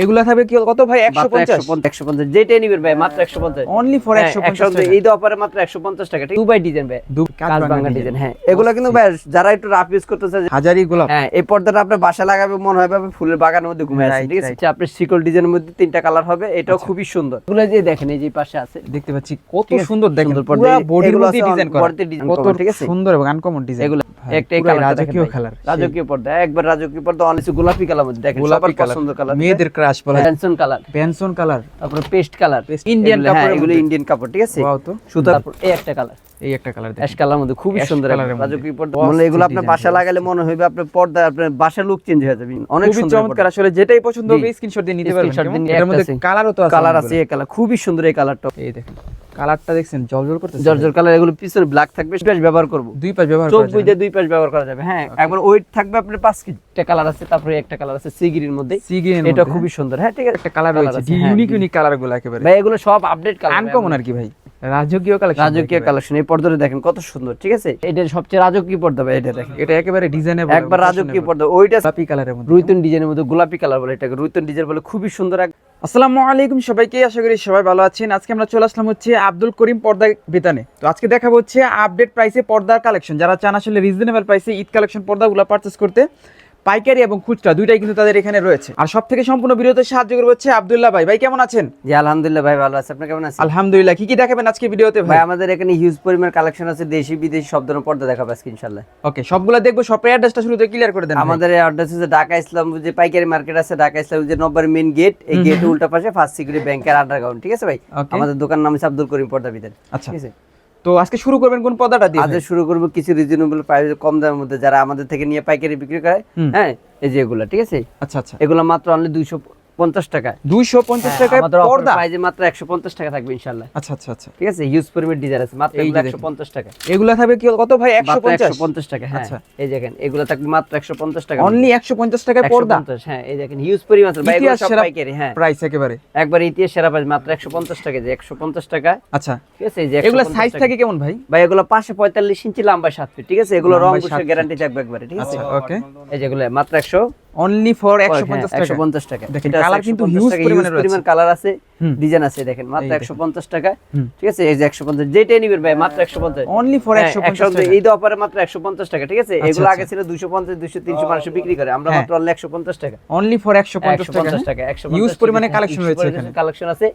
এগুলা থাকবে কি কত ভাই? একশো পঞ্চাশ? একশো পঞ্চাশ যেটাই নিবেন ভাই মাত্র একশো পঞ্চাশ। অনলি ফর একশো পঞ্চাশ এই অফারে মাত্র একশো পঞ্চাশ টাকা। ঠিক দুবাই ডিজাইন ভাই। ডিজাইন। হ্যাঁ। এগুলো কিন্তু ভাই যারা একটু রাফ ইউজ হাজারি গোলাপ। হ্যাঁ এই পর্দাটা বাসা লাগাবে মনে ভাবে ফুলের বাগানের মধ্যে ঘুমিয়ে ঠিক আছে. আচ্ছা, আপনার শিকল ডিজাইনের মধ্যে তিনটা কালার হবে এটাও খুবই সুন্দর। এগুলো যে দেখেন এই যে পাশে আছে। দেখতে পাচ্ছি কত সুন্দর দেখেন সুন্দর পুরো। বডির মধ্যে ডিজাইন করা কত ঠিক আছে? সুন্দর এবং আনকমন ডিজাইন এগুলো একটাই কালার রাজকীয় কালার রাজকীয় পর্দা একবার রাজকীয় পর্দা অনেক গোলাপি কালার মধ্যে দেখেন গোলাপি সবার পছন্দ কালার মেয়েদের ক্রাশ বলা হয়। পেনসন কালার পেনসন কালার তারপরে পেস্ট কালার ইন্ডিয়ান কাপড় এগুলো ইন্ডিয়ান কাপড় ঠিক আছে? সুতা এই একটা কালার এই একটা কালার অ্যাশ কালার মধ্যে খুবই সুন্দর এর। রাজকীয় পর্দা। মানে এগুলো আপনার বাসা লাগালে মনে হবে আপনার পর্দা আপনার বাসার লুক চেঞ্জ হয়ে যাবে। অনেক সুন্দর চমৎকার। আসলে যেটাই পছন্দ হবে স্ক্রিনশট দিয়ে নিতে পারবেন। এটার মধ্যে কালারও তো আছে কালার আছে এই কালার খুবই সুন্দর এই কালারটা এই দেখেন কালারটা দেখছেন জলজল করতেছে। জর্জর কালার এগুলো পিছনে ব্ল্যাক থাকবে দুই পাশ ব্যবহার করব। দুই পাশ ব্যবহার চোখ বুঝে দুই পাশ ব্যবহার করা যাবে। হ্যাঁ একবার ওয়েট থাকবে আপনার পাঁচ কালার আছে তারপরে একটা কালার আছে সি গ্রিন মধ্যে সি গ্রিন এটা খুবই সুন্দর। হ্যাঁ ঠিক আছে। একটা কালার রয়েছে। আছে, হ্যাঁ, ইউনিক ইউনিক কালারগুলো একেবারে। ভাই এগুলো সব আপডেট কালার আনকমন আর কি ভাই। রাজকীয় কালেকশন রাজকীয় কালেকশন এই পর্দাটা দেখেন কত সুন্দর ঠিক আছে? এটা সবচেয়ে রাজকীয় পর্দা ভাই এটা দেখেন। এটা একেবারে ডিজাইনেবল একবার রাজকীয় পর্দা ওইটা গোলাপি কালারের মধ্যে রুইতন ডিজাইনের মধ্যে গোলাপি কালার বলে এটাকে রুইতন ডিজাইন বলে খুবই সুন্দর এক আসসালামু আলাইকুম সবাইকে আশা করি সবাই ভালো আছেন। আজকে আমরা চলে আসলাম হচ্ছে আব্দুল করিম পর্দা বিতানে। তো আজকে দেখাবো হচ্ছে আপডেট প্রাইসে পর্দার কালেকশন যারা চান আসলে রিজনেবল প্রাইসে ঈদ কালেকশন পর্দাগুলো পারচেস করতে পাইকারি এবং খুচরা দুইটাই কিন্তু তাদের এখানে রয়েছে। আর সব থেকে সম্পূর্ণ ভিডিওতে সাহায্য করবে হচ্ছে আব্দুল্লাহ ভাই। ভাই কেমন আছেন? জি আলহামদুলিল্লাহ ভাই ভালো আছে। আপনি কেমন আছেন? আলহামদুলিল্লাহ। কি কি দেখাবেন আজকে ভিডিওতে ভাই? আমাদের এখানে হিউজ পরিমাণ কালেকশন আছে দেশি বিদেশি সব ধরনের পর্দা দেখাবো আজকে ইনশাআল্লাহ। ওকে সবগুলো দেখব সব অ্যাড্রেসটা শুরুতে ক্লিয়ার করে দেন আমাদের অ্যাড্রেস হচ্ছে ঢাকা ইসলাম যে পাইকারি মার্কেট আছে ঢাকা ইসলাম যে নম্বর মেন গেট এই গেট উল্টা পাশে ফার্স্ট সিকিউরিটি ব্যাংকের আন্ডারগ্রাউন্ড ঠিক আছে ভাই? আমাদের দোকান নাম হচ্ছে আব্দুল করিম পর্দা বিদেন আচ্ছা। ঠিক আছে? তো আজকে শুরু করবেন কোন পদাটা দিয়ে আজকে শুরু করব কিছু রিজনেবল প্রাইস কম দামের মধ্যে যারা আমাদের থেকে নিয়ে পাইকারি বিক্রি করে হ্যাঁ এই যে এগুলা ঠিক আছে? আচ্ছা আচ্ছা। এগুলো মাত্র অনলি দুইশো পঞ্চাশ টাকা। দুইশো পঞ্চাশ হ্যাঁ, পর্দা? প্রাইজে মাত্র একশো পঞ্চাশ টাকা থাকবে ইনশাল্লাহ। আচ্ছা আচ্ছা আচ্ছা। ঠিক আছে পরিমাণ ডিজাইন আছে মাত্র একশো পঞ্চাশ টাকা। এগুলা থাকবে কি কত ভাই? একশো পঞ্চাশ? টাকা হ্যাঁ। আচ্ছা। এই দেখেন এগুলো থাকবে মাত্র একশো পঞ্চাশ টাকা। অনলি একশো পঞ্চাশ টাকায় পর্দা? হ্যাঁ এই দেখেন হিউজ পরিমাণ আছে ভাই এগুলো ইতিহাস সব সেরা পাইকারি হ্যাঁ। প্রাইস একেবারে। একবার ইতিহাস সেরা প্রাইস মাত্র একশো পঞ্চাশ টাকা যে একশো পঞ্চাশ টাকা। আচ্ছা। ঠিক আছে যে এগুলা সাইজ থাকে কেমন ভাই? ভাই এগুলো পাঁচশো পঁয়তাল্লিশ ইঞ্চি লম্বা সাত ফিট ঠিক আছে? এগুলো রং। গ্যারান্টি থাকবে একবারে ঠিক আছে? আচ্ছা ওকে এই যেগুলো মাত্র একশো অনলি ফর একশো পঞ্চাশ একশো টাকা পঞ্চাশ টাকা। দেখেন, কালার কিন্তু হিউজ পরিমাণে কালার আছে। ডিজাইন আছে দেখেন মাত্র এই একশো পঞ্চাশ টাকা। ঠিক আছে? এই যে একশো পঞ্চাশ যেটাই নিবেন ভাই মাত্র একশো পঞ্চাশ। অনলি ফর একশো পঞ্চাশ টাকা। এই অফারে মাত্র একশো পঞ্চাশ টাকা ঠিক আছে? এগুলো আগে ছিল দুশো পঞ্চাশ দুশো তিনশো মানুষ বিক্রি করে। আমরা হ্যাঁ। মাত্র অনলি একশো পঞ্চাশ টাকা। অনলি ফর একশো পঞ্চাশ একশো টাকা পঞ্চাশ টাকা একশো ইউজ পরিমাণে কালেকশন রয়েছে এখানে। কালেকশন আছে।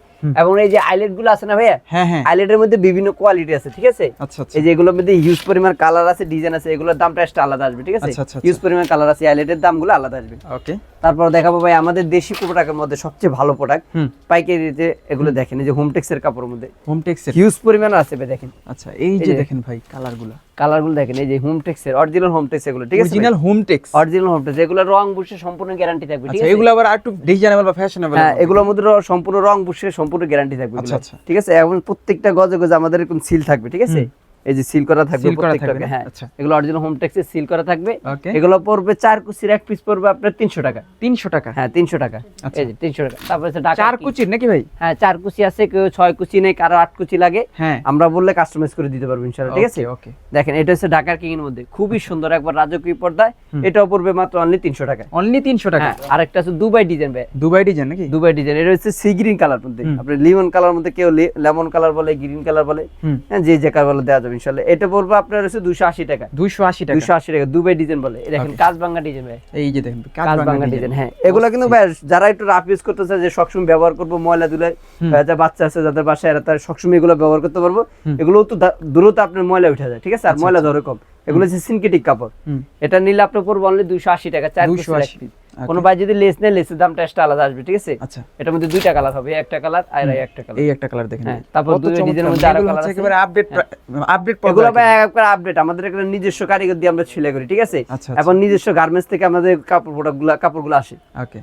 এবং এই যে আইলেটগুলো আছে না ভাইয়া? হ্যাঁ হ্যাঁ। আইলেটের মধ্যে বিভিন্ন কোয়ালিটি আছে ঠিক আছে? আচ্ছা আচ্ছা। এই যে এগুলোর মধ্যে হিউজ পরিমাণ কালার আছে ডিজাইন আছে এগুলোর দামটা একটা আলাদা আসবে ঠিক আছে? আচ্ছা, আচ্ছা, হিউজ পরিমাণ কালার আছে আইলেটের দামগুলো আলাদা আসবে। ওকে তারপর দেখাবো ভাই আমাদের দেশি প্রোডাক্টের মধ্যে সবচেয়ে ভালো প্রোডাক্ট হুম। পাইকারিতে এগুলো দেখেন এই যে হোমটেক্স এর কাপড়ের মধ্যে। হোম টেক্সের হিউজ পরিমাণ আছে ভাই দেখেন। আচ্ছা এই যে দেখেন ভাই কালারগুলো কালারগুলো দেখেন এই যে হোমটেক্স এর অরিজিনাল হোমটেক্স এগুলো ঠিক আছে original home tex original Hometex এগুলো রং বুশে সম্পূর্ণ গ্যারান্টি থাকবে ঠিক আচ্ছা আছে? এগুলো আবার একটু ডিজাইনেবল বা ফ্যাশনেবল হ্যাঁ এগুলোর মধ্যে সম্পূর্ণ রং বুশে সম্পূর্ণ গ্যারান্টি থাকবে আচ্ছা, আচ্ছা। ঠিক আছে? এবং প্রত্যেকটা গজে গজে আমাদের এরকম সিল থাকবে ঠিক আছে? এই যে সিল করা থাকবে Seal করা প্রত্যেকটা থাকবে না? হ্যাঁ আচ্ছা। এগুলো অরিজিনাল হোমটেক্সে সিল করা থাকবে। এগুলো পড়বে চার কুচির এক পিস পড়বে আপনার তিনশো টাকা। তিনশো টাকা? হ্যাঁ তিনশো টাকা। আচ্ছা। এই যে তিনশো টাকা। তারপরে চার কুচির নাকি ভাই? হ্যাঁ চার কুচি আছে কেউ ছয় কুচি নেই কারও আট কুচি লাগে। হ্যাঁ। আমরা বললে কাস্টমাইজ করে দিতে পারব ইনশাআল্লাহ ঠিক আছে? ওকে দেখেন এটা হচ্ছে ঢাকার কিং এর মধ্যে। খুবই সুন্দর একবার রাজকীয় পর্দায়। এটাও পড়বে মাত্র অনলি তিনশো টাকা। অনলি তিনশো টাকা? আর একটা আছে দুবাই ডিজাইন ভাই। দুবাই ডিজাইন নাকি? দুবাই ডিজাইন এটা হচ্ছে সি গ্রিন কালার মধ্যে। আপনি লিমন কালার মধ্যে কেউ লেমন কালার বলে গ্রিন কালার বলে হ্যাঁ যে যে কালার বলে দেওয়া যাবে ইনশাআল্লাহ। এটা পড়বে আপনার হচ্ছে দুশো আশি টাকা। দুইশো আশি টাকা। দুশো আশি টাকা দুবাই ডিজাইন বলে। দেখেন ডিজাইন ভাই। এই যে দেখেন ডিজাইন। হ্যাঁ। এগুলো কিন্তু ভাই যারা একটু রাফ ইউজ করতে চায় যে সবসময় ব্যবহার করব ময়লা দুলে যা বাচ্চা আছে যাদের বাসায় এরা তারা সবসময় এগুলো ব্যবহার করতে পারব। এগুলো তো দ্রুত আপনার ময়লা উঠে যায় ঠিক আছে? আর ময়লা ধরে কম। এগুলো হচ্ছে সিনথেটিক কাপড়। এটা নিলে আপনার পড়বে অনলি দুইশো আশি টাকা চার পিস 280 পিস কোনো ভাই যদি লেস নেয় লেসের দামটা এক্সট্রা আলাদা আসবে ঠিক আছে? আচ্ছা। এটার মধ্যে দুইটা কালার হবে একটা কালার আর একটা কালার এই একটা কালার দেখেন হ্যাঁ, তারপর দুই ডিজাইনের মধ্যে আরও হচ্ছে আছে। একেবারে আপডেট আপডেট এগুলো ভাই একবার আপডেট আমাদের এখানে নিজস্ব কারিগর দিয়ে আমরা সেলাই করি ঠিক আছে? আচ্ছা, এখন নিজস্ব গার্মেন্টস থেকে আমাদের কাপড় প্রোডাক্টগুলো কাপড়গুলো আসে। ওকে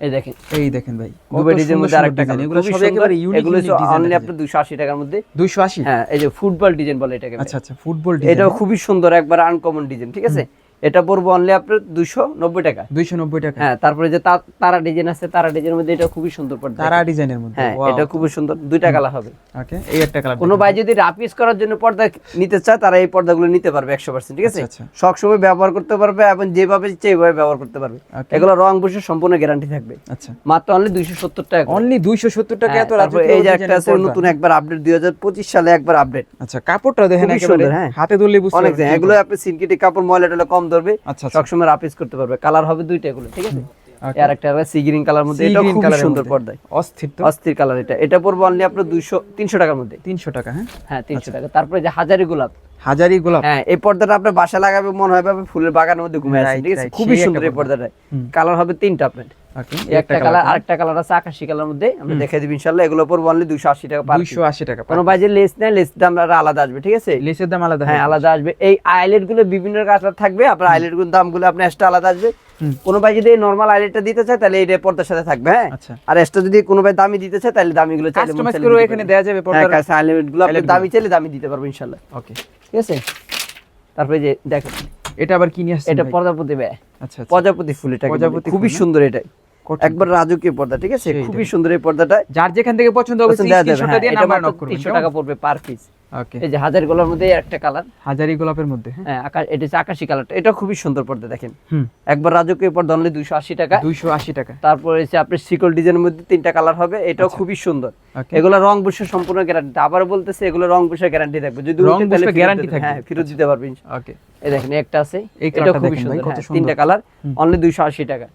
এই দেখেন। এই দেখেন ভাই দুবাই ডিজাইনের মধ্যে আরেকটা কালার এগুলো সব একেবারে ইউনিক এগুলো অনলি আপনার 280 টাকার মধ্যে। 280 হ্যাঁ এই যে ফুটবল ডিজাইন বলে এটাকে আচ্ছা আচ্ছা ফুটবল ডিজাইন এটাও খুবই সুন্দর একবার আনকমন ডিজাইন ঠিক আছে? এটা পড়ব অনলি আপনার দুশো নব্বই টাকা। দুইশো নব্বই টাকা। হ্যাঁ তারপরে যে তারা ডিজাইন আছে তারা ডিজাইনের মধ্যে এটা খুবই সুন্দর পর্দা তারা ডিজাইনের মধ্যে হ্যাঁ এটা খুবই সুন্দর। দুইটা কালার হবে। ওকে এই একটা কালার কোনো ভাই যদি রাপিস করার জন্য পর্দা নিতে চায় তারা এই পর্দাগুলো নিতে পারবে একশো পার্সেন্ট ঠিক আছে? আচ্ছা, আচ্ছা। সবসময় ব্যবহার করতে পারবে এবং যেভাবে ইচ্ছে এইভাবে ব্যবহার করতে পারবে। এগুলো রং বসে সম্পূর্ণ গ্যারান্টি থাকবে। আচ্ছা। মাত্র অনলি দুইশো সত্তর টাকা অনলি দুইশো সত্তর টাকা হ্যাঁ, এত এই যে একটা আছে নতুন একবার আপডেট দুই হাজার পঁচিশ সালে একবার আপডেট আচ্ছা কাপড়টা দেখেন একেবারে হ্যাঁ। হাতে ধরলে বুঝতে অনেক পারবেন। এগুলো আপনি সিনকিটি কাপড় ময়লা টয়লা কম ধরবে আচ্ছা, আচ্ছা। সবসময় রাপিস করতে পারবে। কালার হবে দুইটা এগুলো ঠিক আছে? আর একটা সি গ্রিন কালার মধ্যে এটা খুব সুন্দর। পর্দায়। অস্থির অস্থির কালার এটা। এটা পড়ব অনলি আপনার দুইশো তিনশো টাকার মধ্যে। তিনশো টাকা হ্যাঁ? হ্যাঁ তিনশো টাকা। তারপরে যে হাজারি গোলাপ। হাজারি গোলাপ। হ্যাঁ এই পর্দাটা আপনার বাসা লাগাবে মনে হবে আপনি ফুলের বাগানের মধ্যে ঘুমিয়ে আছেন ঠিক আছে? খুবই সুন্দর এই পর্দাটা। কালার হবে তিনটা আপনার। একটা কালার আরেকটা কালার আছে আকাশি কালার মধ্যে আমরা দেখাই দিব ইনশাআল্লাহ। এগুলো পড়ব অনলি দুইশো আশি টাকা পার দুইশো আশি টাকা কোনো ভাই যে লেস নেয় লেস দাম আলাদা আসবে ঠিক আছে? লেসের দাম আলাদা হ্যাঁ আলাদা আসবে। এই আইলেটগুলো বিভিন্ন কালার থাকবে আপনার আইলেটগুলোর দামগুলো আপনার এক্সট্রা আলাদা আসবে। কোনো ভাই যদি নর্মাল আইলেটটা দিতে চায় তাহলে এটা পর্দার সাথে থাকবে হ্যাঁ? আচ্ছা। আর এক্সট্রা যদি কোনো ভাই দামি দিতে চায় তাহলে দামি গুলো চাইলে কাস্টমাইজ করে এখানে পারবে। দেওয়া যাবে হ্যাঁ পর্দার। কাছে আইলেটগুলো আপনি দামি চাইলে দামি দিতে পারব ইনশাআল্লাহ। ওকে ঠিক আছে? তারপরে যে দেখো এটা আবার কি নিয়ে আসছেন এটা প্রজাপতি ব্যয় আচ্ছা আচ্ছা। প্রজাপতি ফুল এটা প্রজাপতি খুবই সুন্দর এটা। একবার রাজকীয় পর্দা ঠিক আছে? খুবই সুন্দর এই পর্দাটা। যার যেখান থেকে পছন্দ হবে পছন্দ দেওয়া যাবে, স্ক্রিনশটটা হ্যাঁ, দিয়ে নাম্বার নক করুন 300 টাকা পড়বে পার পিস ওকে এই যে হাজার গোলার মধ্যে একটা কালার হাজারি গোলাপের মধ্যে হ্যাঁ? হ্যাঁ আকাশ এটা হচ্ছে আকাশি কালারটা এটা খুবই সুন্দর পর্দা দেখেন। একবার রাজকীয় পর্দা অনলি দুইশো আশি টাকা। দুইশো আশি টাকা। তারপরে হচ্ছে আপনার শিকল ডিজাইনের মধ্যে তিনটা কালার হবে। এটাও আচ্ছা। খুবই সুন্দর। এগুলো রং বসে সম্পূর্ণ গ্যারান্টি আবার বলতেছে এগুলো রং বসে গ্যারান্টি থাকবে। যদি রং বসে guarantee থাকবে। হ্যাঁ ফেরত দিতে পারবেন ওকে এই দেখেন একটা আছে। এটা খুবই সুন্দর। হ্যাঁ, সুন্দর। তিনটা কালার। অনলি দুইশো আশি টাকা.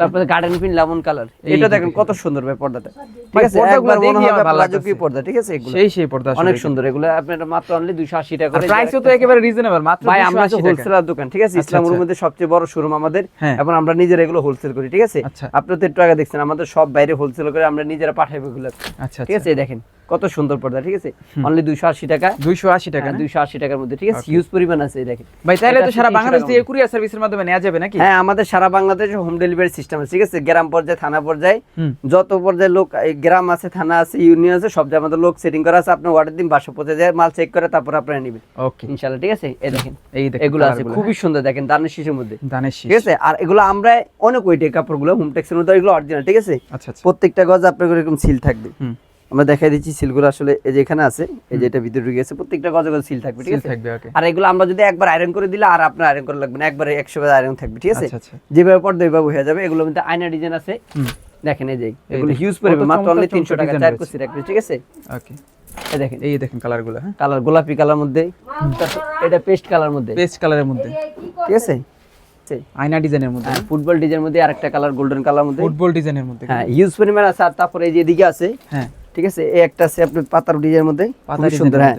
তারপরে গার্ডেন পিন লেমন কালার এটা দেখেন। কত সুন্দর ভাই পর্দাটা। ঠিক আছে? একবার মনে হবে পর্দা ঠিক আছে? এগুলো সেই সেই পর্দা অনেক সুন্দর এগুলো আপনার মাত্র অনলি দুইশো আশি টাকা করে প্রাইসও তো একেবারে রিজনেবল মাত্র ভাই আমরা তো হোলসেলার দোকান ঠিক আছে? আচ্ছা, ইসলামের আচ্ছা। মধ্যে সবচেয়ে বড় শোরুম আমাদের। হ্যাঁ। এবং আমরা নিজেরা এগুলো হোলসেল করি ঠিক আছে? আচ্ছা। আপনি তো একটু আগে দেখছেন আমাদের সব বাইরে হোলসেল করে আমরা নিজেরা পাঠাইবো এগুলো। আচ্ছা ঠিক আছে? দেখেন। কত সুন্দর পর্দা ঠিক আছে? অনলি দুইশো আশি টাকা। দুইশো আশি টাকা দুইশো আশি টাকার মধ্যে ঠিক আছে? হিউজ পরিমাণ আছে দেখেন। ভাই তাহলে তো সারা বাংলাদেশ দিয়ে কুরিয়ার সার্ভিসের মাধ্যমে নেওয়া যাবে নাকি? হ্যাঁ আমাদের সারা বাংলাদেশে হোম ডেলিভারি সিস্টেম আছে ঠিক আছে? গ্রাম পর্যায়ে থানা পর্যায়ে যত পর্যায়ে লোক গ্রাম আছে থানা আছে ইউনিয়ন আছে সব জায়গায় আমাদের লোক সেটিং করা আছে আপনি অর্ডার দিন বাসা পৌঁছে যায় মাল চেক করে তারপর আপনারা নেবেন। ওকে ইনশাআল্লাহ ঠিক আছে? এই দেখেন এই দেখেন এগুলো আছে খুবই সুন্দর দেখেন দানের শীষের মধ্যে? দানের শীষ। ঠিক আছে? আর এগুলো আমরা অনেক ওয়েটে কাপড়গুলো হোম টেক্সের মধ্যে এগুলো অরিজিনাল ঠিক আছে? আচ্ছা আচ্ছা। প্রত্যেকটা গজ আপনার এরকম সিল থাকবে। আমরা দেখাই দিচ্ছি সিলগুলো আসলে এই যে এখানে আছে এই যে এটা ভিতরে ঢুকে গেছে প্রত্যেকটা গজে গজে সিল থাকবে ঠিক আছে? আর এগুলো আমরা যদি একবার আয়রন করে দিলে আর আপনার আয়রন করা লাগবে না একবারে একশো বার আয়রন থাকবে ঠিক আছে? আচ্ছা আচ্ছা। যেভাবে পর্দা ওইভাবে হয়ে যাবে এগুলোর মধ্যে আয়না ডিজাইন আছে। দেখেন এই যে এগুলো। হিউজ পড়বে মাত্র অনলি তিনশো টাকা চমৎকার চার design রাখবে ঠিক আছে? ওকে এই দেখেন। এই দেখেন কালারগুলো হ্যাঁ? কালার গোলাপি কালার মধ্যে এটা পেস্ট কালার মধ্যে। পেস্ট কালারের মধ্যে। ঠিক আছে? আয়না ডিজাইনের মধ্যে। হ্যাঁ ফুটবল ডিজাইনের মধ্যে আরেকটা কালার গোল্ডেন কালার মধ্যে। ফুটবল ডিজাইনের মধ্যে। হ্যাঁ হিউজ পরিমাণ আছে আর তারপরে এই যে এদিকে আছে হ্যাঁ। ঠিক আছে? এই একটা আছে আপনার পাতার ডিজাইনের মধ্যে। পাতা সুন্দর হ্যাঁ।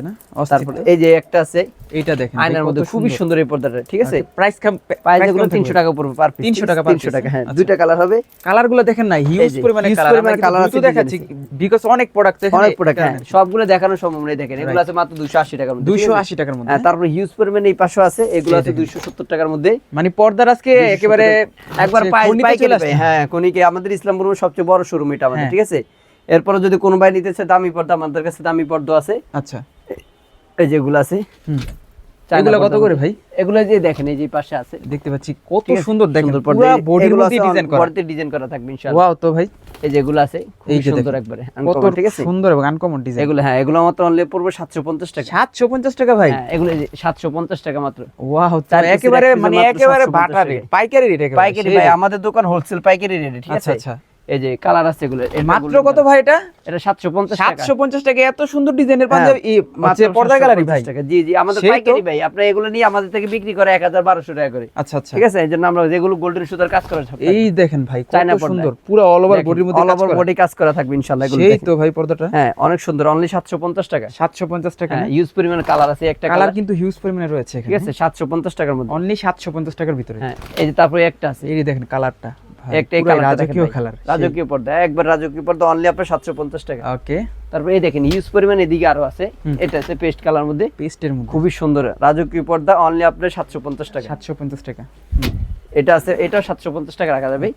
তারপরে এই যে একটা আছে এইটা দেখেন আয়নার মধ্যে খুবই সুন্দর। এই পর্দাটা ঠিক আছে? প্রাইস কম প্রাইস যেগুলো তিনশো টাকা পড়বে পার পিস 300 টাকা per তিনশো piece, টাকা হ্যাঁ আচ্ছা। দুইটা কালার হবে। কালারগুলো দেখেন না হিউজ পরিমাণে কালার পরিমাণে কালার আছে, দেখাচ্ছি বিকজ অনেক প্রোডাক্ট এখানে অনেক প্রোডাক্ট হ্যাঁ সবগুলো দেখানো সম্ভব নেই দেখেন এগুলো আছে মাত্র দুশো আশি টাকার মধ্যে ঠিক আছে? 280 টাকার মধ্যে হ্যাঁ তারপরে হিউজ পরিমাণে এই পাশে আছে এগুলো আছে দেখেন। দুইশো সত্তর টাকার মধ্যে। মানে পর্দার আজকে একেবারে একবার হচ্ছে পাই- চলে পাই, আসছে। হ্যাঁ কোনিকে আমাদের ইসলামপুরের সবচেয়ে বড় শোরুম এটা আমাদের হ্যাঁ। ঠিক আছে? এরপরে যদি কোনো ভাই নিতে চায় দামি পর্দা আমাদের কাছে দামি পর্দা আছে। আচ্ছা। এই যেগুলো আছে। হুম। এগুলো কত করে ভাই? এগুলো যে দেখেন এই যে পাশে আছে। দেখতে পাচ্ছি কত সুন্দর দেখেন। পুরো বডির মধ্যে ডিজাইন করা। বডিতে ডিজাইন করা থাকবে ইনশাআল্লাহ। ওয়াও তো ভাই। এই যেগুলো আছে এই যে সুন্দর একবারে কত ঠিক আছে? সুন্দর এবং আনকমন ডিজাইন এগুলো হ্যাঁ এগুলো মাত্র অনলি পড়বে সাতশো পঞ্চাশ টাকা। 750 টাকা ভাই? হ্যাঁ এগুলো সাতশো পঞ্চাশ টাকা মাত্র। ওয়াও piece একেবারে মানে একেবারে 750 রেট পাইকারি রেট পাইকারি ভাই আমাদের দোকান হোলসেল পাইকারি রেট ঠিক আছে? আচ্ছা আছে আচ্ছা। এই যে কালার আছে এগুলো মাত্র কত ভাই এটা? এটা সাতশো পঞ্চাশ টাকা। 750 টাকা এত সুন্দর ডিজাইনের হ্যাঁ, পাঞ্জাবি। মাত্র পর্দা 750 ভাই। জি জি আমাদের পাইকারি ভাই আপনি এগুলো নিয়ে আমাদের থেকে বিক্রি করে এক হাজার বারোশো টাকা করে। আচ্ছা আচ্ছা। ঠিক আছে? এই জন্য আমরা যেগুলো গোল্ডেন সুতার কাজ করে সব এই দেখেন ভাই কত সুন্দর। পুরো অল ওভার বডির মধ্যে কাজ করা। বডি কাজ করা থাকবে ইনশাআল্লাহ এগুলো সেই তো ভাই পর্দাটা। হ্যাঁ অনেক সুন্দর অনলি সাতশো পঞ্চাশ টাকা। 750 টাকা হ্যাঁ ইউজ পরিমাণ কালার আছে একটা কালার কিন্তু হিউজ পরিমাণে রয়েছে ঠিক আছে সাতশো পঞ্চাশ টাকার মধ্যে। অনলি 750 টাকার ভিতরে। হ্যাঁ এই যে তারপরে একটা আছে। এই দেখেন কালারটা একটা রাজকীয় কালার রাজকীয় পর্দা একবার রাজকীয় পর্দা অনলি আপনার সাতশো পঞ্চাশ টাকা। ওকে তারপরে এই দেখেন ইউজ পরিমাণ এদিকে আরও আছে। এটা আছে পেস্ট কালার মধ্যে। পেস্টের মধ্যে। খুবই সুন্দর। রাজকীয় পর্দা অনলি আপনার সাতশো পঞ্চাশ টাকা। 750 টাকা। এটা আছে এটা সাতশো পঞ্চাশ টাকা রাখা যাবে।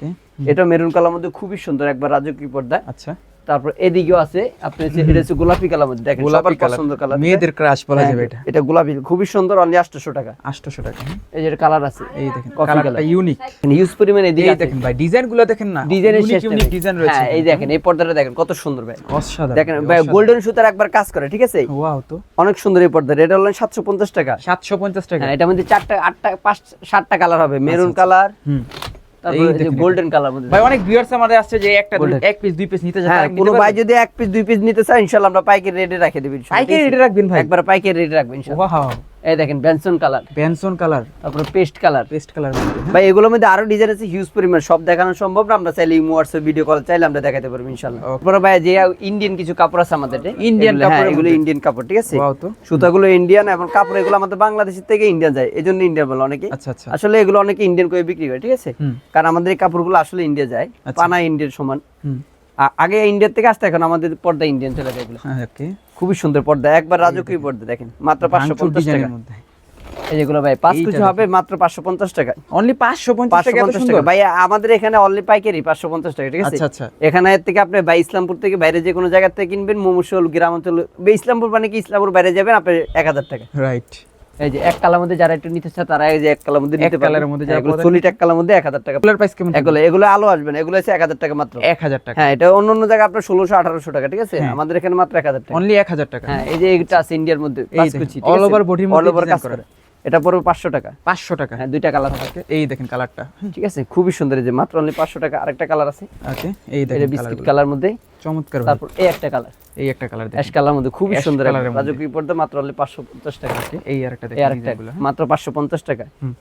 এটা মেরুন কালার মধ্যে খুবই সুন্দর একবার রাজকীয় পর্দা। আচ্ছা। তারপর এদিকেও আছে আপনি এটা হচ্ছে গোলাপি কালার মধ্যে দেখেন গোলাপি সবার কালার। মেয়েদের ক্রাশ বলা যাবে এটা। এটা গোলাপি খুবই সুন্দর অনলি 800 টাকা। 800 টাকা হ্যাঁ। এই যে কালার আছে এই দেখেন কালারটা। ইউনিক ইউজ পরিমাণ এদিকে এই দেখেন ভাই ডিজাইনগুলো দেখেন না ডিজাইনের শেষ ইউনিক ডিজাইন রয়েছে। হ্যাঁ এই দেখেন এই পর্দাটা দেখেন কত সুন্দর ভাই। অসাধারণ দেখেন ভাই গোল্ডেন সুতার একবার কাজ করে ঠিক আছে? ওয়াও তো। অনেক সুন্দর এই পর্দা এটা হলো 750 টাকা। 750 টাকা। হ্যাঁ এটার মধ্যে চারটা আটটা পাঁচ সাতটা কালার হবে মেরুন কালার হুম। গোল্ডেন কালার মধ্যে ভাই অনেক ভিউয়ার্স আমাদের আসছে যে একটা এক পিস দুই পিস নিতে চায় হ্যাঁ কোনো নিতে ভাই যদি এক পিস দুই পিস নিতে চায় ইনশাআল্লাহ আমরা পাইকারি রেটে রেখে দেব ইনশাআল্লাহ, পাইকারি ঠিক রেটে রাখবেন ভাই। একবার পাইকারি রেটে রাখবেন ইনশাআল্লাহ ওয়াও। এই দেখেন বেনসন কালার। পেনসন কালার। তারপর পেস্ট কালার। পেস্ট কালার ভাই এগুলোর মধ্যে আরও ডিজাইন আছে হিউজ পরিমাণ। সব দেখানো সম্ভব না আমরা চাইলে ইমো হোয়াটসঅ্যাপ ভিডিও কল চাইলে আমরা দেখাতে পারব ইনশাআল্লাহ তারপরে ভাই যে ইন্ডিয়ান কিছু কাপড় আছে আমাদের এগুলো- হ্যাঁ, এগুলো ইন্ডিয়ান কাপড় ঠিক আছে? সুতাগুলো ইন্ডিয়ান এবং কাপড় এগুলো আমাদের বাংলাদেশের থেকে ইন্ডিয়ান যায় এই জন্য ইন্ডিয়ান বলে অনেকে আচ্ছা আচ্ছা। আসলে এগুলো অনেকে ইন্ডিয়ান করে বিক্রি করে ঠিক আছে? কারণ আমাদের এই কাপড়গুলো আসলে ইন্ডিয়া যায় আচ্ছা। পানা ইন্ডিয়ার সমান। আগে ইন্ডিয়ার থেকে আসতে এখন আমাদের পর্দা ইন্ডিয়ান চলে যায় এগুলো। হ্যাঁ খুবই সুন্দর পর্দা একবার রাজকীয় পর্দা দেখেন মাত্র পাঁচশো পঞ্চাশ টাকা। ডিজাইনের মধ্যে। এই যেগুলো ভাই পাঁচ কিছু হবে মাত্র পাঁচশো পঞ্চাশ টাকা। অনলি পাঁচশো পঞ্চাশ টাকা ভাই আমাদের এখানে অনলি পাইকারি পাঁচশো পঞ্চাশ টাকা ঠিক আছে? আচ্ছা আচ্ছা। এখানে থেকে আপনি বা ইসলামপুর থেকে বাইরে যে কোনো জায়গা থেকে কিনবেন মোমুসল গ্রাম অঞ্চল ইসলামপুর মানে কি? ইসলামপুর বাইরে যাবেন আপনি এক হাজার টাকা। রাইট এই যে এক কালার মধ্যে যারা একটু নিতে চায় তারা এই যে এক কালার মধ্যে নিতে কালারের মধ্যে যারা এক কালার মধ্যে এক হাজার টাকা। এগুলোর প্রাইস কেমন এগুলো এগুলো আলো আসবে না এগুলো এক হাজার টাকা মাত্র। 1000 টাকা। হ্যাঁ এটা অন্য অন্য জায়গায় আপনার ষোলোশো আঠারোশো টাকা ঠিক আছে? হ্যাঁ। আমাদের এখানে মাত্র এক হাজার টাকা। অনলি 1000 টাকা। হ্যাঁ এই যে এটা আছে ইন্ডিয়ার মধ্যে পাঁচ কুচি, আছে? over body মধ্যে over design কাজ করা। এটা পড়বে পাঁচশো টাকা। 500 টাকা। হ্যাঁ দুইটা কালার হবে এই দেখেন কালারটা। ঠিক আছে খুবই সুন্দর এই যে মাত্র অনলি পাঁচশো টাকা আরেকটা কালার আছে। ওকে এই দেখেন বিস্কিট কালার মধ্যে। চমৎকার তারপর এই একটা কালার এই একটা কালার অ্যাশ দেখেন কালার মধ্যে খুবই সুন্দর। রাজকীয় পর্দা মাত্র পাঁচশো পঞ্চাশ টাকা। Okay, এই আরেকটা দেখেন আরেকটা মাত্র পাঁচশো পঞ্চাশ টাকা। হুম।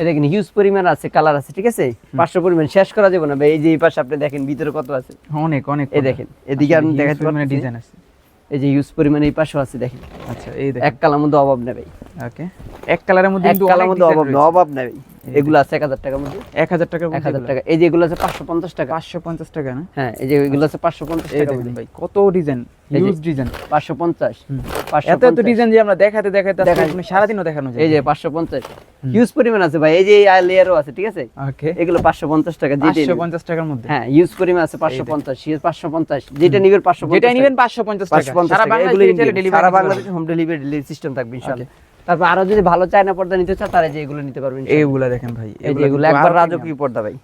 এই দেখেন হিউজ পরিমাণ আছে কালার আছে ঠিক আছে? পাঁচশো পরিমাণ শেষ করা যাবে না ভাই এই যে এই পাশে আপনি দেখেন ভিতরে কত আছে? অনেক অনেক এই দেখেন এদিকে আপনি দেখাতে পারবেন ডিজাইন আছে। এই যে হিউজ পরিমাণ এই পাশেও আছে দেখেন। আচ্ছা এই এক কালার মধ্যে অভাব নেই ভাই। ওকে এক কালারের মধ্যে কিন্তু কালার মধ্যে অভাব নেই অভাব নেই ভাই। এগুলো আছে এক হাজার টাকার মধ্যে। 1000 টাকার এক হাজার টাকা। এই যে এগুলো আছে পাঁচশো পঞ্চাশ টাকা। 550 টাকা না? হ্যাঁ এই যে এগুলো আছে পাঁচশো পঞ্চাশ টাকা ভাই কত ডিজাইন হিউজ ডিজাইন। পাঁচশো পঞ্চাশ এত এত ডিজাইন যে আমরা দেখাতে দেখাতে আজকে দেখাই। আপনি সারাদিনও দেখানো যায় এই যে পাঁচশো পঞ্চাশ। হিউজ পরিমাণ আছে ভাই। এই যে লেয়ারও আছে ঠিক আছে? ওকে এগুলো পাঁচশো পঞ্চাশ টাকা যেটা 550 টাকার মধ্যে? হ্যাঁ ইউজ পরিমাণ আছে পাঁচশো পঞ্চাশ পাঁচশো পঞ্চাশ। যেটা নিবেন পাঁচশো যেটা নেবেন 550 টাকা। পাঁচশো পঞ্চাশ সারা টাকা। বাংলাদেশে হোম ডেলিভারি সিস্টেম থাকবে ইনশাআল্লাহ। তারপর আরও যদি ভালো চায়না পর্দা নিতে চান তারা যে এগুলো নিতে পারবেন। এইগুলা দেখেন ভাই এই যে এগুলো কিন্তু একবার রাজকীয় পর্দা ভাই।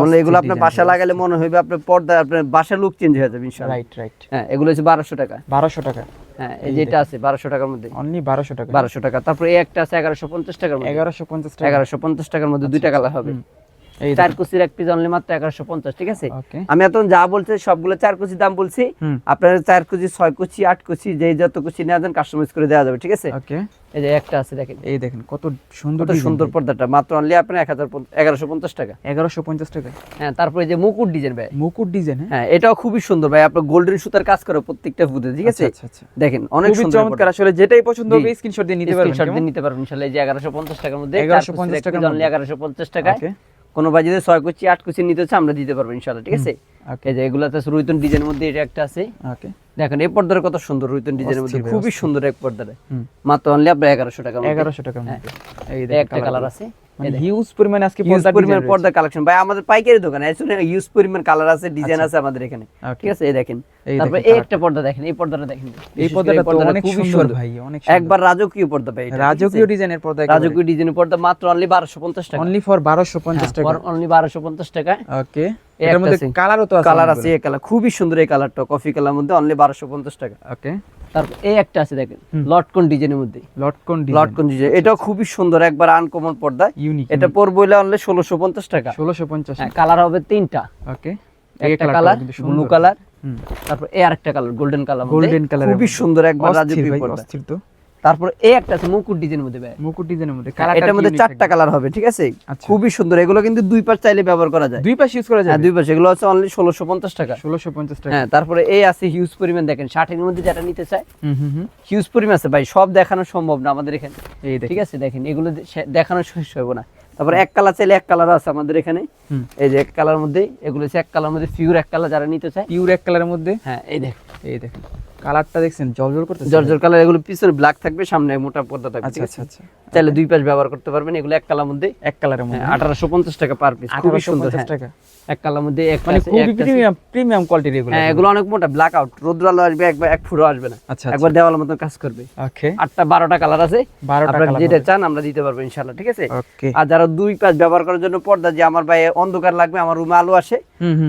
মনে এগুলো আপনার বাসা লাগালে মনে হবে আপনার পর্দা আপনার বাসা লুক চেঞ্জ হয়ে যাবে ইনশাআল্লাহ। রাইট রাইট হ্যাঁ এগুলো হচ্ছে 1200 টাকা। 1200 টাকা। হ্যাঁ এই যেটা আছে 1200 টাকার মধ্যে। অনলি 1200 টাকা। 1200 টাকা। তারপর এই একটা আছে এগারোশো পঞ্চাশ টাকার মধ্যে। 1150 টাকা। এগারোশো পঞ্চাশ টাকার মধ্যে দুইটা কালার হবে। চার কুচির এক পিস অনলি মাত্র এগারোশো পঞ্চাশ ঠিক আছে? আমি এখন যা বলছি সবগুলো চার দাম বলছি। আপনার চার কুচি ছয় কুচি আট কুচি যে যত কুচি নেওয়া দেন কাস্টমাইজ করে দেওয়া যাবে ঠিক আছে? এই যে একটা আছে দেখেন। এই দেখেন কত সুন্দর সুন্দর পর্দাটা। মাত্র অনলি আপনার এক হাজার এগারোশো পঞ্চাশ টাকা। 1150 টাকা। হ্যাঁ তারপরে যে মুকুট ডিজাইন ভাই। মুকুট ডিজাইন হ্যাঁ? হ্যাঁ এটাও খুবই সুন্দর ভাই। আপনার গোল্ডেন সুতার কাজ করে প্রত্যেকটা ফুটে ঠিক আছে? আচ্ছা আচ্ছা দেখেন অনেক সুন্দর চমৎকার। আসলে যেটাই পছন্দ হবে স্ক্রিনশট দিয়ে নিতে পারবেন স্ক্রিনশট দিয়ে নিতে পারবেন ইনশাআল্লাহ এই যে এগারোশো পঞ্চাশ টাকার মধ্যে 1150 টাকার অনলি এগারোশো পঞ্চাশ টাকা কোনো ভাই যদি ছয় কুচি আট কুচি নিতে হচ্ছে আমরা দিতে পারব ইনশাল্লাহ ঠিক আছে? এই যে এগুলাতে রুইতন ডিজাইনের মধ্যে এটা একটা আছে। ওকে দেখেন এই পর্দার কত সুন্দর রুইতন ডিজাইনের মধ্যে খুবই সুন্দর এক পর্দাটা মাত্র অনলি আপনার এগারোশো টাকা 1100 টাকার মধ্যে। এই একটা কালার আছে। হিউজ পরিমাণে আজকে ইউজ পরিমাণ পর্দা কালেকশন ভাই আমাদের পাইকারি দোকান আসলে ইউজ পরিমাণ কালার আছে ডিজাইন আছে আমাদের এখানে। ঠিক আছে? এই দেখেন। তারপর এই একটা পর্দা দেখেন এই পর্দাটা দেখেন। এই পর্দাটা তো অনেক খুবই সুন্দর ভাই অনেক একবার রাজকীয় পর্দা ভাই? রাজকীয় ডিজাইনের পর্দা রাজকীয় ডিজাইনের পর্দা মাত্র অনলি বারোশো পঞ্চাশ টাকা। অনলি ফর 1250 টাকা। অনলি বারোশো পঞ্চাশ টাকা। ওকে এই মধ্যে কালারও তো আছে কালার আছে এই কালার খুবই সুন্দর এই কালারটা কফি কালার মধ্যে অনলি বারোশো পঞ্চাশ টাকা। ওকে তারপর এই একটা আছে দেখেন লটকন ডিজাইনের মধ্যে। লটকন লটকন ডিজাইন এটাও খুবই সুন্দর একবার আনকমন পর্দা। ইউনিক এটা পড়ব আনলে ষোলোশো পঞ্চাশ টাকা। ষোলোশো পঞ্চাশ। কালার হবে তিনটা। ওকে। একটা কালার ব্লু কালার। তারপর এই আরেকটা colour golden colour golden colour খুবই সুন্দর একবার অস্থির পর্দা। তারপর এই একটা আছে মুকুট ডিজাইনের মধ্যে মুকুট ডিজাইনের মধ্যে। হ্যাঁ, এটার মধ্যে চারটা কালার হবে ঠিক আছে? আচ্ছা। খুবই সুন্দর। এগুলো কিন্তু দুই পাশ চাইলে ব্যবহার করা যায়। দুই পাশ ইউজ করা হ্যাঁ যাবে? দুই পাশ। এগুলো হচ্ছে অনলি ষোলোশো পঞ্চাশ টাকা। 1650 টাকা। হ্যাঁ তারপরে এই আছে হিউজ পরিমাণ। দেখেন ষাটের মধ্যে যেটা নিতে চায় হিউজ পরিমাণ আছে ভাই। সব দেখানো সম্ভব না আমাদের এখানে। ঠিক আছে দেখেন। এগুলো দেখানো শেষ হবে না। তারপর এক কালার চাইলে এক কালার আছে আমাদের এখানে। এই যে এক কালার মধ্যে এগুলো হচ্ছে এক কালার মধ্যে ফিউর এক কালার যারা নিতে চায়। পিওর এক কালারের মধ্যে? হ্যাঁ এই দেখ এই দেখেন। কালারটা দেখছেন? জলজল করতেছে জর্জর কালার এগুলো পিছনে ব্ল্যাক থাকবে সামনে মোটা পর্দা থাকবে আচ্ছা আচ্ছা আছে? আচ্ছা দুই পাশ ব্যবহার করতে পারবেন এগুলো এক কালার মধ্যে। এক কালারের মধ্যে। আঠারোশো পঞ্চাশ টাকা পার পিস সুন্দর 1850 হ্যাঁ। টাকা। এক কালার মধ্যে এক মানে খুবই প্রিমিয়াম প্রিমিয়াম কোয়ালিটির এগুলো। হ্যাঁ এগুলো অনেক মোটা ব্ল্যাক আউট রোদ্র আলো আসবে একবার এক ফুটও আসবে না। আচ্ছা একবার দেওয়ালের মতন কাজ করবে। ওকে আটটা বারোটা কালার আছে। 12টা colour যেটা চান আমরা দিতে পারব ইনশাল্লাহ ঠিক আছে? আর যারা দুই পাশ ব্যবহার করার জন্য পর্দা যে আমার ভাই অন্ধকার লাগবে আমার রুমে আলো আসে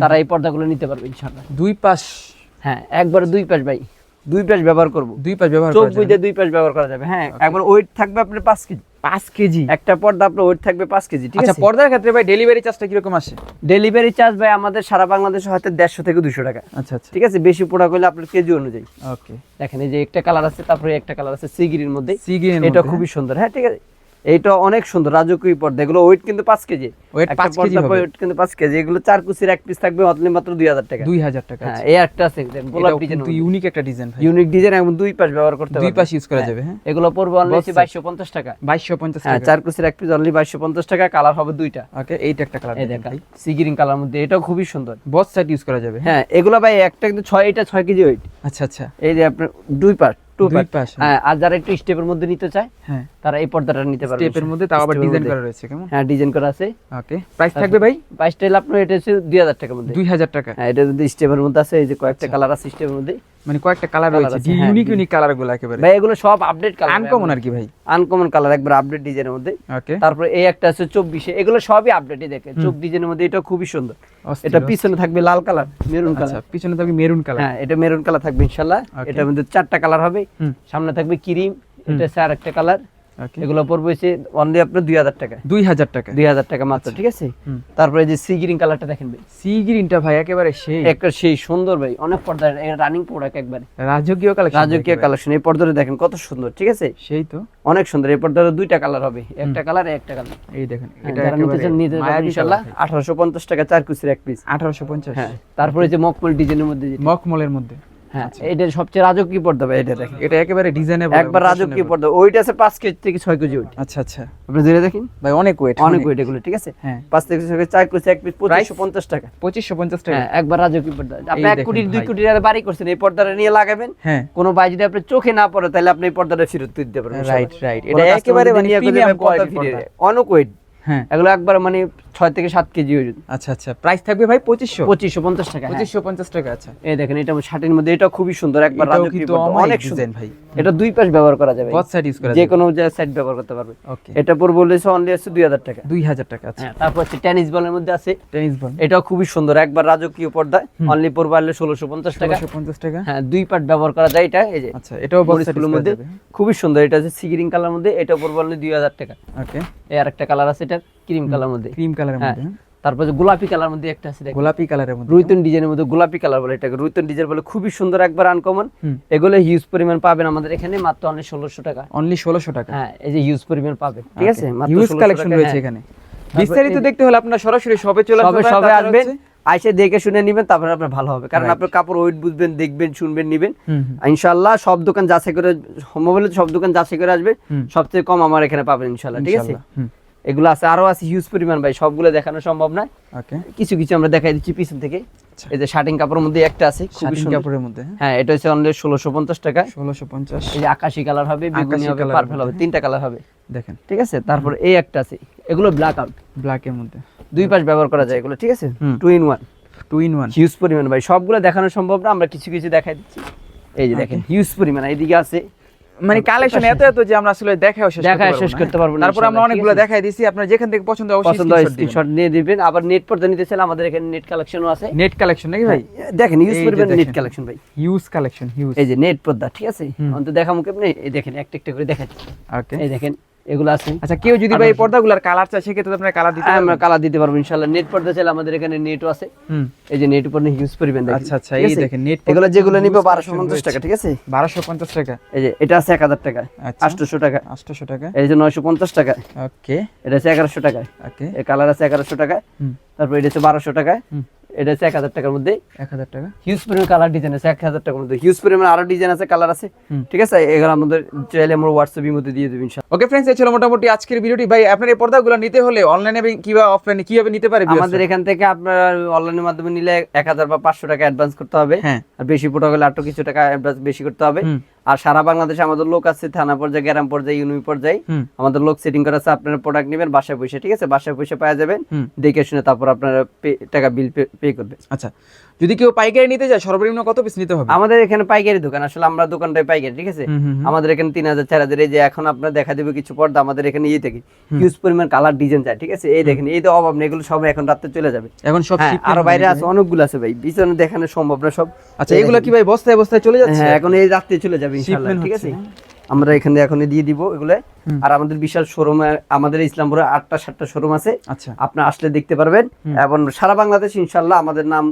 তারা এই পর্দাগুলো নিতে পারবে ইনশাল্লাহ দুই পাশ। হ্যাঁ একবার দুই পাশ ভাই। দুই পাশ ব্যবহার করব। দুই পাশ ব্যবহার চোখ বুঝে দুই পাশ ব্যবহার করা যাবে হ্যাঁ। একবার ওয়েট থাকবে আপনার পাঁচ কেজি। পাঁচ কেজি? একটা পর্দা আপনার ওয়েট থাকবে পাঁচ কেজি ঠিক আচ্ছা আছে? পর্দার ক্ষেত্রে ভাই ডেলিভারি চার্জটা কীরকম আসে? ডেলিভারি চার্জ ভাই আমাদের সারা বাংলাদেশে হয়তো দেড়শো থেকে দুশো টাকা। আচ্ছা আচ্ছা। ঠিক আছে? বেশি পোড়া করলে আপনার কেজি অনুযায়ী। ওকে দেখেন এই যে একটা কালার আছে তারপরে একটা কালার আছে সিগিরির মধ্যে। সিগিরির এটা খুবই সুন্দর। হ্যাঁ ঠিক আছে? এইটা অনেক সুন্দর রাজকীয় পর্দা। এগুলো ওয়েট কিন্তু পাঁচ কেজি। Weight পাঁচ কেজি ওয়েট কিন্তু পাঁচ কেজি। এগুলো চার কুচির এক পিস থাকবে অতলি মাত্র দুই হাজার টাকা। দুই হাজার টাকা হ্যাঁ এই একটা আছে গোলাপ ডিজাইন ইউনিক একটা ডিজাইন ইউনিক ডিজাইন এবং দুই পাশ ব্যবহার করতে দুই। পাশ ইউজ করা হ্যাঁ, যাবে হ্যাঁ। এগুলো পড়বে অনলি বাইশশো পঞ্চাশ টাকা। বাইশশো পঞ্চাশ হ্যাঁ টাকা। চার কুচির এক পিস অনলি বাইশশো পঞ্চাশ টাকা কালার হবে দুইটা। ওকে এইটা একটা কালার এই দেখা সি গ্রিন কালার মধ্যে এটাও খুবই সুন্দর। বস সাইড ইউজ করা যাবে হ্যাঁ। হ্যাঁ এগুলো ভাই একটা কিন্তু ছয় এটা ছয় কেজি ওয়েট আচ্ছা আচ্ছা। এই যে আপনার দুই পার্ট টু পাশ, হ্যাঁ আর যারা একটু স্টেপের মধ্যে নিতে চায় হ্যাঁ। তারা এই পর্দাটা নিতে পারবে স্টেপের মধ্যে তাও আবার ডিজাইন করা রয়েছে কেমন? হ্যাঁ ডিজাইন করা আছে। ওকে প্রাইস থাকবে ভাই? প্রাইসটা হলো আপনার এটা হচ্ছে দুই হাজার টাকার মধ্যে। দুই হাজার টাকা। হ্যাঁ এটা যদি স্টেপের মধ্যে আছে এই যে কয়েকটা কালার আছে স্টেপের মধ্যে। মানে কয়েকটা কালার রয়েছে। ইউনিক ইউনিক কালারগুলো একেবারে। ভাই এগুলো সব আপডেট কালার আনকমন আর কি ভাই? আনকমন কালার একবার আপডেট ডিজাইনের মধ্যে। ওকে তারপরে এই একটা আছে চব্বিশে। এগুলো সবই আপডেটই দেখে চোখ ডিজাইনের মধ্যে এটা খুবই সুন্দর। এটা পিছনে থাকবে লাল কালার মেরুন আচ্ছা কালার পিছনে থাকবে মেরুন কালার হ্যাঁ এটা মেরুন কালার থাকবে ইনশাল্লাহ। Okay. এটার মধ্যে চারটা কালার হবে। সামনে থাকবে ক্রিম এটা হচ্ছে একটা কালার এগুলো পড়বে হচ্ছে অনলি আপনার দুই হাজার টাকা দুই হাজার টাকা। দুই হাজার টাকা মাত্র ঠিক আছে? তারপরে যে সি গ্রিন কালারটা দেখেন ভাই। সি গ্রিনটা ভাই একেবারে সেই। একটা সেই সুন্দর ভাই অনেক পর্দা রানিং প্রোডাক্ট একবারে। রাজকীয় কালেকশন রাজকীয় কালেকশন এই পর্দাটা দেখেন কত সুন্দর ঠিক আছে? সেই তো। অনেক সুন্দর এই পর্দাটা দুইটা কালার হবে একটা কালার একটা কালার এই দেখেন এটা এটা নিতে চান নিতে মায়াবী ইনশাআল্লাহ আঠারোশো পঞ্চাশ টাকা চার কুচির এক পিস আঠারোশো পঞ্চাশ। হ্যাঁ তারপরে যে মকমল ডিজাইনের মধ্যে মখমলের মধ্যে। হ্যাঁ। এটা সবচেয়ে রাজকীয় পর্দা ভাই এটা দেখেন। এটা একেবারে ডিজাইনেবল একবার রাজকীয় পর্দা। ওইটা আছে পাঁচ কেজি থেকে ছয় কেজি ওইটা। আচ্ছা আচ্ছা। আপনি ধরে দেখেন? ভাই অনেক ওয়েট অনেক ওয়েট এগুলো ঠিক আছে? হ্যাঁ। পাঁচ থেকে ছয় কেজি চার কুচি এক পিস পঁচিশশো পঞ্চাশ টাকা। পঁচিশশো পঞ্চাশ টাকা। হ্যাঁ একবার রাজকীয় পর্দা। আপনি এক দেখেন কোটির দুই ভাই। কোটির আর বাড়ি করছেন এই পর্দাটা নিয়ে লাগাবেন। হ্যাঁ। কোনো ভাই যদি আপনার চোখে না পড়ে তাহলে আপনি এই পর্দাটা ফেরত দিতে পারবেন রাইট রাইট এটা একেবারে মানে পর্দা কোয়ালিটি অনেক ওয়েট হ্যাঁ। এগুলো একবার মানে ছয় থেকে সাত কেজি ওজন। আচ্ছা আচ্ছা। প্রাইস থাকবে ভাই পঁচিশশো? পঁচিশশো পঞ্চাশ টাকা হ্যাঁ। পঁচিশশো পঞ্চাশ টাকা আচ্ছা। এই দেখেন এটা শার্টের মধ্যে এটা খুবই সুন্দর একবার কিন্তু পর্দা, অনেক সুন্দর। ভাই। এটা দুই পাশ ব্যবহার করা যাবে। সাইড ইউজ করা যে কোনো সাইড ব্যবহার করতে পারবে। ওকে এটা পর বলেছে অনলি আছে দুই হাজার টাকা। দুই হাজার টাকা আচ্ছা। হ্যাঁ তারপর হচ্ছে টেনিস বলের মধ্যে আছে। টেনিস বল এটাও খুবই সুন্দর একবার রাজকীয় পর্দা। অনলি পর বাড়লে ষোলোশো পঞ্চাশ টাকা। পঞ্চাশ টাকা। হ্যাঁ দুই পার্ট ব্যবহার করা যায় এটা এই যে। আচ্ছা এটাও বক্স মধ্যে। খুবই সুন্দর এটা হচ্ছে সিগিরিং কালার মধ্যে এটা পর বললে দুই হাজার টাকা। ওকে এই আরেকটা কালার আছে এটা ক্রিম কালার মধ্যে। ক্রিম কালারের হ্যাঁ মধ্যে তারপর যে গোলাপি কালার মধ্যে একটা আছে গোলাপি কালারের মধ্যে। রুইতন ডিজাইনের মধ্যে গোলাপি কালার বলে এটাকে রুইতন ডিজাইন বলে খুবই সুন্দর একবার আনকমন এগুলো হিউজ পরিমাণ পাবেন আমাদের এখানে মাত্র অনেক ষোলোশো টাকা। অনলি ষোলোশো টাকা? হ্যাঁ এই যে হিউজ পরিমাণ পাবেন ঠিক আছে? মাত্র হিউজ কালেকশন রয়েছে হ্যাঁ। এখানে। বিস্তারিত দেখতে হলে আপনার সরাসরি শপে চলে সবে আসবেন সবে আসবেন আইসে দেখে শুনে নিবেন তারপরে আপনার ভালো হবে। কারণ আপনার কাপড় ওয়েট বুঝবেন দেখবেন শুনবেন নিবেন। ইনশাল্লাহ সব দোকান যাচাই করে সম্ভব হলে সব দোকান যাচাই করে আসবে। সবচেয়ে কম আমার এখানে পাবেন ইনশাল্লাহ ঠিক আছে? এগুলো আছে আরও আছে হিউজ পরিমাণ ভাই সবগুলো দেখানো সম্ভব ওকে কিছু কিছু আমরা দেখাই দিচ্ছি পিছন থেকে। আচ্ছা। এই যে শার্টিং কাপড়ের মধ্যে একটা আছে সুন্দর। কাপড়ের মধ্যে হ্যাঁ? হ্যাঁ এটা হচ্ছে অনলি ষোলোশো পঞ্চাশ টাকা। ষোলোশো পঞ্চাশ। এই যে আকাশি কালার হবে বেগুনি হবে পার্পল হবে। তিনটা কালার হবে। দেখেন। ঠিক আছে? তারপর এই একটা আছে এগুলো ব্ল্যাক আউট ব্ল্যাক এর মধ্যে। দুই পাশ ব্যবহার করা যায় এগুলো ঠিক আছে। Two in one two in one huge পরিমাণ ভাই সবগুলো দেখানো সম্ভব না আমরা কিছু কিছু দেখাই দিচ্ছি। এই যে দেখেন হিউজ পরিমাণ এইদিকে আছে। মানে কালেকশন এত এত যে আমরা আসলে দেখাও শেষ দেখায় শেষ করতে পারব না, তারপর আমরা অনেকগুলো দেখাই দিছি আপনারা যেখান থেকে পছন্দ অবশ্যই হয় স্ক্রিনশট নিয়ে দিবেন আবার নেট পর্যন্ত নিতে চাইলে আমাদের এখানে নেট কালেকশনও আছে। নেট কালেকশন নাকি ভাই? দেখেন ইউজ করবেন নেট কালেকশন ভাই। ইউজ কালেকশন ইউজ এই যে নেট পর্দা ঠিক আছে? অন্তত দেখা মুখে আপনি এই দেখেন একটা একটা করে দেখাচ্ছি। ওকে এই দেখেন এগুলো আছে। আচ্ছা কেউ যদি ভাই এই পর্দাগুলোর কালার চায় সেক্ষেত্রে আপনার কালার দিতে হ্যাঁ, আমরা কালার দিতে পারব ইনশাআল্লাহ নেট পর্দা চাইলে আমাদের এখানে নেটও আছে। এই যে নেট উপর হিউজ পরিমাণ দেখেন আচ্ছা, আচ্ছা, এই দেখেন, net এগুলো যেগুলো নিবে বারোশো collection পঞ্চাশ রয়েছে। টাকা ঠিক আছে? বারোশো পঞ্চাশ টাকা? এই যে এটা আছে এক হাজার টাকা। আচ্ছা। আটশোশো টাকা। আটশোশো টাকা? এই যে নয়শো পঞ্চাশ টাকা। ওকে। এটা আছে এগারোশো টাকা। ওকে। এই কালার আছে এগারোশো টাকা। তারপর এটা হচ্ছে বারোশো টাকা। হুম। এটা হচ্ছে এক হাজার টাকার মধ্যে। এক হাজার টাকা। হিউজ কালার ডিজাইন আছে এক হাজার টাকার মধ্যে। হিউজ আরও ডিজাইন আছে কালার আছে। ঠিক আছে? এগুলো আমাদের চাইলে আমরা হোয়াটসঅ্যাপের মধ্যে দিয়ে দেবো ইনশাল্লাহ ওকে ফ্রেন্ডস এই ছিল মোটামুটি আজকের ভিডিওটি। ভাই আপনার এই পর্দাগুলো নিতে হলে অনলাইনে কিংবা অফলাইনে কীভাবে নিতে পারে আমাদের এখান থেকে আপনার অনলাইনের মাধ্যমে নিলে এক হাজার বা পাঁচশো টাকা অ্যাডভান্স করতে হবে। হ্যাঁ। আর বেশি ফটো হলে আরও কিছু টাকা অ্যাডভান্স বেশি করতে হবে। আর সারা বাংলাদেশে আমাদের লোক আছে থানা পর্যায়ে গ্রাম পর্যায়ে ইউনিয়ন পর্যায়ে। আমাদের লোক সেটিং করা আছে আপনারা প্রোডাক্ট নেবেন বাসায় পয়সা ঠিক আছে? বাসায় পয়সা পাওয়া যাবেন দেখে শুনে তারপর আপনারা টাকা বিল পে করবেন আচ্ছা। যদি কেউ পাইকারি নিতে যায় সর্বনিম্ন কত পিস নিতে হবে? আমাদের এখানে পাইকারি দোকান আসলে আমরা দোকানটাই পাইকারি ঠিক আছে। আমাদের এখানে তিন হাজার চার হাজার এই যে এখন আপনার দেখা দেবে কিছু পর্দা আমাদের এখানে ইয়ে থেকে হিউজ পরিমাণ কালার ডিজাইন চাই ঠিক আছে? এই দেখেন এই তো অভাব নেই এগুলো সব এখন রাত্রে চলে যাবে। এখন সব হ্যাঁ আরও বাইরে আছে অনেকগুলো আছে ভাই পিছনে দেখানো সম্ভব না সব। আচ্ছা এগুলো কি ভাই বস্তায় বস্তায় চলে যাচ্ছে? হ্যাঁ এখন এই রাত্রে চলে যাবে ইনশাআল্লাহ ঠিক আছে? আমরা এখানে এখন দিয়ে দিব এগুলো। আর আমাদের বিশাল শোরুম আমাদের ইসলামপুরে আটটা সাতটা শোরুম আছে। আচ্ছা। আপনি আসলে দেখতে পারবেন। এবং সারা বাংলাদেশ ইনশাল্লাহ আমাদের নাম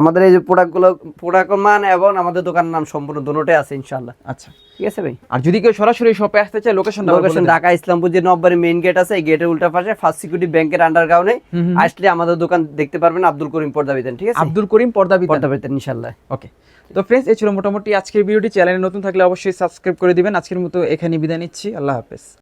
আমাদের এই যে প্রোডাক্টগুলো প্রোডাক্ট মান এবং আমাদের দোকানের নাম সম্পূর্ণ দুটোটাই আছে ইনশাল্লাহ আচ্ছা। ঠিক আছে ভাই? আর যদি কেউ সরাসরি শপে আসতে চায় লোকেশন লোকেশন ঢাকা ইসলামপুর যে নব্বরে মেইন গেট আছে এই গেটের উল্টা পাশে ফার্স্ট সিকিউরিটি ব্যাংকের আন্ডারগ্রাউন্ডে আসলে আমাদের দোকান দেখতে পারবেন আব্দুল করিম পর্দা বিধান ঠিক আছে? আব্দুল করিম পর্দা বিতান পর্দা বিধান ইনশাল্লাহ ওকে তো ফ্রেন্ডস এই ছিল মোটামুটি আজকের ভিডিওটি চ্যানেলে নতুন থাকলে অবশ্যই সাবস্ক্রাইব করে দিবেন। আজকের মতো এখানে বিদায় নিচ্ছি। আল্লাহ হাফেজ।